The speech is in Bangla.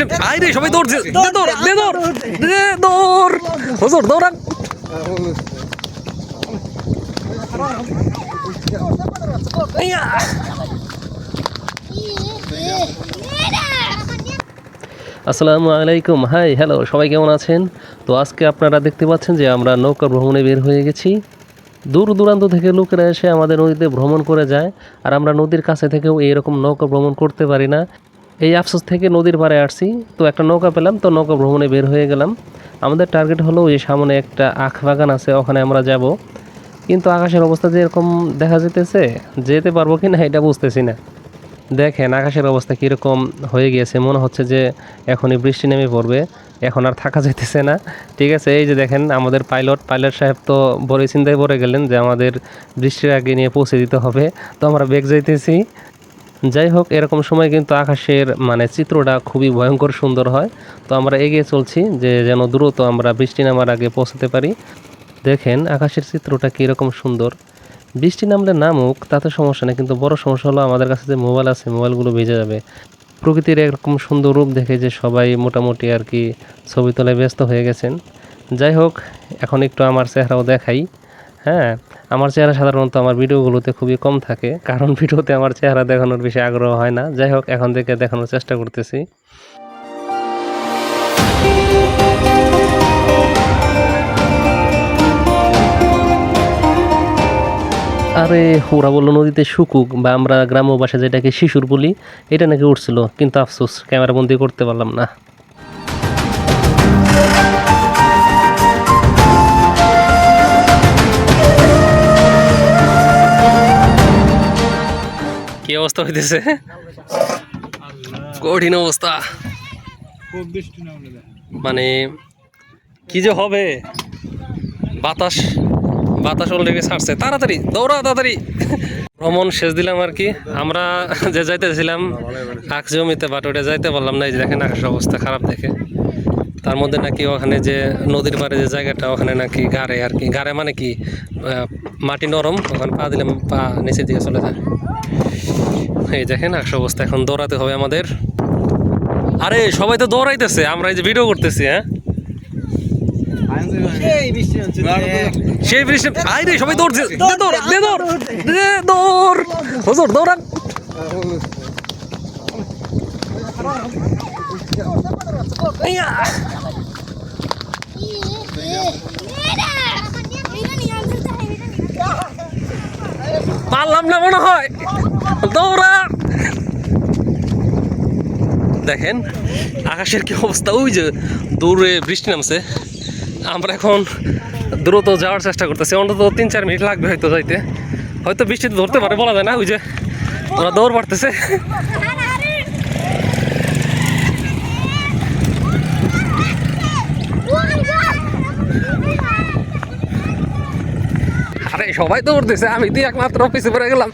আই রে সবাই দৌড়ছে। দে দৌড় দে দৌড়। দে দৌড়। হুজুর দৌড়ান আসসালামু আলাইকুম। হাই হ্যালো সবাই কেমন আছেন? তো আজকে আপনারা দেখতে পাচ্ছেন যে আমরা নৌকা ভ্রমণে বের হয়ে গেছি। দূর দূরান্ত থেকে লোকেরা এসে আমাদের নদীতে ভ্রমণ করে যায়। আর আমরা নদীর কাছে থেকেও এইরকম নৌকা ভ্রমণ করতে পারি না। এই আফসোস থেকে নদীর পাড়ে আসছি। তো একটা নৌকা পেলাম, তো নৌকা ভ্রমণে বের হয়ে গেলাম। আমাদের টার্গেট হলো ওই সামনে একটা আখ বাগান আছে, ওখানে আমরা যাব। কিন্তু আকাশের অবস্থা যে এরকম দেখা যেতেছে, যেতে পারব কি না এটা বুঝতেছি না। দেখেন আকাশের অবস্থা কীরকম হয়ে গিয়েছে, মনে হচ্ছে যে এখনই বৃষ্টি নেমে পড়বে, এখন আর থাকা যাইতেছে না। ঠিক আছে, এই যে দেখেন আমাদের পাইলট পাইলট সাহেব তো বড় চিন্তায় পড়ে গেলেন যে আমাদের বৃষ্টির আগে নিয়ে পৌঁছে দিতে হবে। তো আমরা বেগ যাইতেছি যাই হোক, এরকম সময় কিন্তু আকাশের মানে চিত্রটা খুবই ভয়ঙ্কর সুন্দর হয়। তো আমরা এগিয়ে চলছি যে যেন দ্রুত আমরা বৃষ্টি নামার আগে পৌঁছাতে পারি। দেখেন আকাশের চিত্রটা কীরকম সুন্দর। বৃষ্টি নামলে নামুক, তাতে সমস্যা নেই, কিন্তু বড় সমস্যা হলো আমাদের কাছে যে মোবাইল আছে, মোবাইলগুলো ভিজে যাবে। প্রকৃতির এরকম সুন্দর রূপ দেখে যে সবাই মোটামুটি আর কি ছবি তোলায় ব্যস্ত হয়ে গেছেন। যাই হোক, এখন একটু আমার চেহারাও দেখাই। হ্যাঁ আমার চেহারা সাধারণত আমার ভিডিওগুলোতে খুবই কম থাকে, কারণ ভিডিওতে আমার চেহারা দেখানোর বেশি আগ্রহ হয় না। যাই হোক, এখন থেকে দেখানোর চেষ্টা করতেছি। আরে, ওরা বলল নদীতে শুকুক বা আমরা গ্রাম্য ভাষায় যেটাকে শিশুর বলি, এটা নাকি উঠছিল কিন্তু আফসোস ক্যামেরা বন্দি করতে পারলাম না। কি অবস্থা হইতেছে? কঠিন অবস্থা। মানে কি যে হবে? বাতাস বাতাস অলরেডি ছাড়ছে। তাড়াতাড়ি দৌড়া তাড়াতাড়ি। ভ্রমণ শেষ দিলাম আর কি। আমরা যে যাইতেছিলাম আখ জমিতে বাট ওটা যাইতে পারলাম না। এই যে দেখেন আকাশের অবস্থা খারাপ দেখে। তার মধ্যে নাকি ওখানে যে নদীর পাড়ে যে জায়গাটা ওখানে নাকি গাড়ে আর কি। গাড়ে মানে কি? মাটি নরম, ওখানে পা দিলে পা নিচের দিকে চলে যায়। এই দেখেন, আকাশ অবস্থা এখন দৌড়াতে হবে আমাদের। আরে, সবাই তো দৌড়াইতেছে, আমরা এই যে ভিডিও করতেছি হ্যাঁ? সেই সবাই দৌড় পারলাম না মনে হয়। দৌড়া। দেখেন, আকাশের কি অবস্থা? ওই যে দৌড়ে বৃষ্টি নামছে। আমরা এখন দ্রুত যাওয়ার চেষ্টা করতেছি। অন্তত তিন চার মিনিট লাগবে হয়তো যাইতে। হয়তো বৃষ্টিতে ধরতে পারে, বলা যায় না। ওই যে ওরা দৌড় পারতেছে আরে সবাই উঠতেছে আমি তো একমাত্র অফিসে পড়ে গেলাম।